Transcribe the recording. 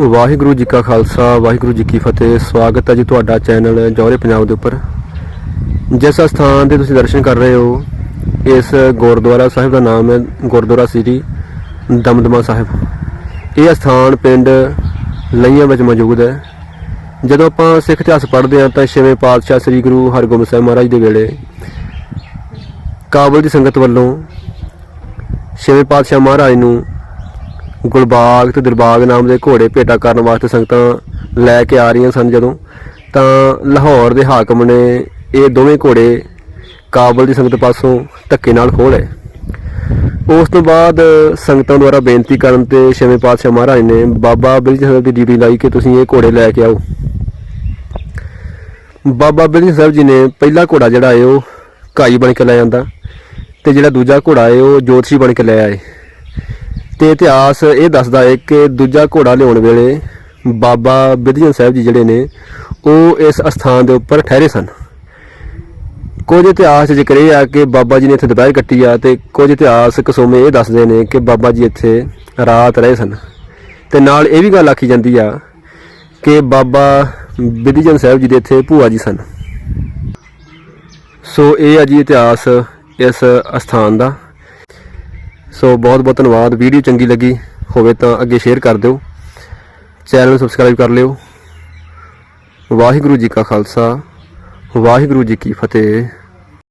ਵਾਹਿਗੁਰੂ ਜੀ ਕਾ ਖਾਲਸਾ, ਵਾਹਿਗੁਰੂ ਜੀ ਕੀ ਫਤਿਹ। ਸਵਾਗਤ ਹੈ ਜੀ ਤੁਹਾਡਾ ਚੈਨਲ ਜੌਹਰੇ ਪੰਜਾਬ ਦੇ ਉੱਪਰ। ਜਿਸ ਸਥਾਨ ਦੇ ਤੁਸੀਂ ਦਰਸ਼ਨ ਕਰ ਰਹੇ ਹੋ, ਇਸ ਗੁਰਦੁਆਰਾ ਸਾਹਿਬ ਦਾ ਨਾਮ ਹੈ ਗੁਰਦੁਆਰਾ ਸ੍ਰੀ ਦਮਦਮਾ ਸਾਹਿਬ। ਇਹ ਸਥਾਨ ਪਿੰਡ ਲਈਆਂ ਵਿੱਚ ਮੌਜੂਦ ਹੈ। ਜਦੋਂ ਆਪਾਂ ਸਿੱਖ ਇਤਿਹਾਸ ਪੜ੍ਹਦੇ ਹਾਂ ਤਾਂ ਛੇਵੇਂ ਪਾਤਸ਼ਾਹ ਸ੍ਰੀ ਗੁਰੂ ਹਰਗੋਬਿੰਦ ਸਾਹਿਬ ਮਹਾਰਾਜ ਦੇ ਵੇਲੇ ਕਾਬਲ ਦੀ ਸੰਗਤ ਵੱਲੋਂ ਛੇਵੇਂ ਪਾਤਸ਼ਾਹ ਮਹਾਰਾਜ ਨੂੰ ਗੁਲਬਾਗ ਤੇ ਦਿਲਬਾਗ ਨਾਮ ਦੇ ਘੋੜੇ ਭੇਟਾ ਕਰਨ ਵਾਸਤੇ ਸੰਗਤਾਂ ਲੈ ਕੇ ਆ ਰਹੀਆਂ ਸਨ ਜਦੋਂ। ਤਾਂ ਲਾਹੌਰ ਦੇ ਹਾਕਮ ਨੇ ਇਹ ਦੋਵੇਂ ਘੋੜੇ ਕਾਬਲ ਦੀ ਸੰਗਤ ਪਾਸੋਂ ਧੱਕੇ ਨਾਲ ਖੋਹ ਲਏ। ਉਸ ਤੋਂ ਬਾਅਦ ਸੰਗਤਾਂ ਦੁਆਰਾ ਬੇਨਤੀ ਕਰਨ ਤੇ ਛੇਵੇਂ ਪਾਤਸ਼ਾਹ ਮਹਾਰਾਜ ਨੇ ਬਾਬਾ ਬਿਰਜ ਸਾਹਿਬ ਦੀ ਡਿਊਟੀ ਲਾਈ ਕਿ ਤੁਸੀਂ ਇਹ ਘੋੜੇ ਲੈ ਕੇ ਆਓ। ਬਾਬਾ ਬਿਰਜ ਸਾਹਿਬ ਜੀ ਨੇ ਪਹਿਲਾ ਘੋੜਾ ਜਿਹੜਾ ਹੈ ਉਹ ਕਾਈ ਬਣ ਕੇ ਲੈ ਜਾਂਦਾ ਤੇ ਜਿਹੜਾ ਦੂਜਾ ਘੋੜਾ ਹੈ ਉਹ ਜੋਤਸ਼ੀ ਬਣ ਕੇ ਲੈ ਆਏ। ਤੇ ਇਤਿਹਾਸ ਇਹ ਦੱਸਦਾ ਹੈ ਕਿ ਦੂਜਾ ਘੋੜਾ ਲਿਆਉਣ ਵੇਲੇ ਬਾਬਾ ਬਿਧਜਨ ਸਾਹਿਬ ਜੀ ਜਿਹੜੇ ਨੇ, ਉਹ ਇਸ ਅਸਥਾਨ ਦੇ ਉੱਪਰ ਠਹਿਰੇ ਸਨ। ਕੁਝ ਇਤਿਹਾਸ 'ਚ ਜ਼ਿਕਰ ਇਹ ਆ ਕਿ ਬਾਬਾ ਜੀ ਨੇ ਇੱਥੇ ਦੁਪਹਿਰ ਕੱਟੀ ਆ ਤੇ ਕੁਝ ਇਤਿਹਾਸ ਕਸੋਮੇ ਇਹ ਦੱਸਦੇ ਨੇ ਕਿ ਬਾਬਾ ਜੀ ਇੱਥੇ ਰਾਤ ਰਹੇ ਸਨ। ਤੇ ਨਾਲ ਇਹ ਵੀ ਗੱਲ ਆਖੀ ਜਾਂਦੀ ਆ ਕਿ ਬਾਬਾ ਬਿਧਜਨ ਸਾਹਿਬ ਜੀ ਦੇ ਇੱਥੇ ਭੂਆ ਜੀ ਸਨ। ਸੋ ਇਹ ਆ ਜੀ ਇਤਿਹਾਸ ਇਸ ਅਸਥਾਨ ਦਾ। ਸੋ ਬਹੁਤ ਬਹੁਤ ਧੰਨਵਾਦ। ਵੀਡੀਓ ਚੰਗੀ ਲੱਗੀ ਹੋਵੇ ਤਾਂ ਅੱਗੇ ਸ਼ੇਅਰ ਕਰ ਦਿਓ। ਚੈਨਲ ਨੂੰ ਸਬਸਕ੍ਰਾਈਬ ਕਰ ਲਿਓ। ਵਾਹਿਗੁਰੂ ਜੀ ਕਾ ਖਾਲਸਾ, ਵਾਹਿਗੁਰੂ ਜੀ ਕੀ ਫਤਿਹ।